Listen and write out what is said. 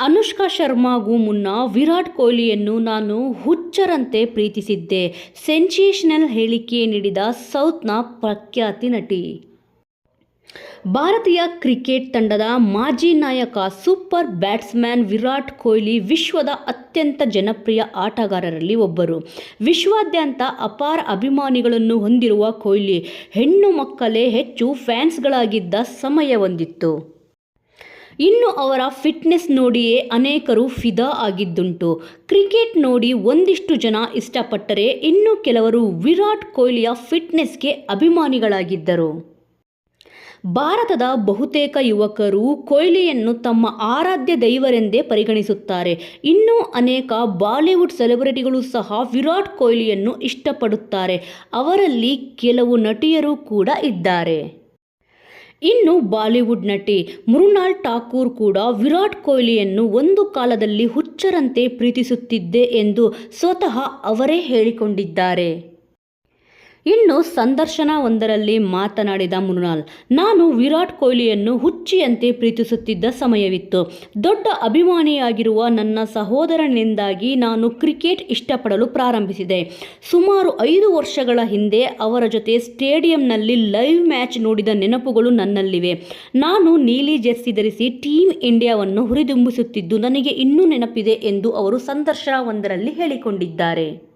ಅನುಷ್ಕಾ ಶರ್ಮಾಗೂ ಮುನ್ನ ವಿರಾಟ್ ಕೊಹ್ಲಿಯನ್ನು ನಾನು ಹುಚ್ಚರಂತೆ ಪ್ರೀತಿಸಿದ್ದೆ. ಸೆನ್ಸೇಷನಲ್ ಹೇಳಿಕೆ ನೀಡಿದ ಸೌತ್ನ ಪ್ರಖ್ಯಾತಿ ನಟಿ. ಭಾರತೀಯ ಕ್ರಿಕೆಟ್ ತಂಡದ ಮಾಜಿ ನಾಯಕ, ಸೂಪರ್ ಬ್ಯಾಟ್ಸ್ಮನ್ ವಿರಾಟ್ ಕೊಹ್ಲಿ ವಿಶ್ವದ ಅತ್ಯಂತ ಜನಪ್ರಿಯ ಆಟಗಾರರಲ್ಲಿ ಒಬ್ಬರು. ವಿಶ್ವಾದ್ಯಂತ ಅಪಾರ ಅಭಿಮಾನಿಗಳನ್ನು ಹೊಂದಿರುವ ಕೊಹ್ಲಿ ಹೆಣ್ಣು ಮಕ್ಕಳೇ ಹೆಚ್ಚು ಫ್ಯಾನ್ಸ್ಗಳಾಗಿದ್ದ ಸಮಯವೊಂದಿತ್ತು ಇನ್ನು ಅವರ ಫಿಟ್ನೆಸ್ ನೋಡಿಯೇ ಅನೇಕರು ಫಿದಾ ಆಗಿದ್ದುಂಟು. ಕ್ರಿಕೆಟ್ ನೋಡಿ ಒಂದಿಷ್ಟು ಜನ ಇಷ್ಟಪಟ್ಟರೆ ಇನ್ನು ಕೆಲವರು ವಿರಾಟ್ ಕೊಹ್ಲಿಯ ಫಿಟ್ನೆಸ್ಗೆ ಅಭಿಮಾನಿಗಳಾಗಿದ್ದರು. ಭಾರತದ ಬಹುತೇಕ ಯುವಕರು ಕೊಹ್ಲಿಯನ್ನು ತಮ್ಮ ಆರಾಧ್ಯ ದೈವರೆಂದೇ ಪರಿಗಣಿಸುತ್ತಾರೆ. ಇನ್ನೂ ಅನೇಕ ಬಾಲಿವುಡ್ ಸೆಲೆಬ್ರಿಟಿಗಳು ಸಹ ವಿರಾಟ್ ಕೊಹ್ಲಿಯನ್ನು ಇಷ್ಟಪಡುತ್ತಾರೆ. ಅವರಲ್ಲಿ ಕೆಲವು ನಟಿಯರು ಕೂಡ ಇದ್ದಾರೆ. ಇನ್ನು ಬಾಲಿವುಡ್ ನಟಿ ಮೃಣಾಲ್ ಠಾಕೂರ್ ಕೂಡ ವಿರಾಟ್ ಕೊಹ್ಲಿಯನ್ನು ಒಂದು ಕಾಲದಲ್ಲಿ ಹುಚ್ಚರಂತೆ ಪ್ರೀತಿಸುತ್ತಿದ್ದೆ ಎಂದು ಸ್ವತಃ ಅವರೇ ಹೇಳಿಕೊಂಡಿದ್ದಾರೆ. ಇನ್ನು ಸಂದರ್ಶನವೊಂದರಲ್ಲಿ ಮಾತನಾಡಿದ ಮೃಣಾಲ್ ನಾನು ವಿರಾಟ್ ಕೊಹ್ಲಿಯನ್ನು ಹುಚ್ಚಿಯಂತೆ ಪ್ರೀತಿಸುತ್ತಿದ್ದ ಸಮಯವಿತ್ತು. ದೊಡ್ಡ ಅಭಿಮಾನಿಯಾಗಿರುವ ನನ್ನ ಸಹೋದರನಿಂದಾಗಿ ನಾನು ಕ್ರಿಕೆಟ್ ಇಷ್ಟಪಡಲು ಪ್ರಾರಂಭಿಸಿದೆ. ಸುಮಾರು ಐದು ವರ್ಷಗಳ ಹಿಂದೆ ಅವರ ಜೊತೆ ಸ್ಟೇಡಿಯಂನಲ್ಲಿ ಲೈವ್ ಮ್ಯಾಚ್ ನೋಡಿದ ನೆನಪುಗಳು ನನ್ನಲ್ಲಿವೆ. ನಾನು ನೀಲಿ ಜೆರ್ಸಿ ಧರಿಸಿ ಟೀಮ್ ಇಂಡಿಯಾವನ್ನು ಹುರಿದುಂಬಿಸುತ್ತಿದ್ದು ನನಗೆ ಇನ್ನೂ ನೆನಪಿದೆ ಎಂದು ಅವರು ಸಂದರ್ಶನವೊಂದರಲ್ಲಿ ಹೇಳಿಕೊಂಡಿದ್ದಾರೆ.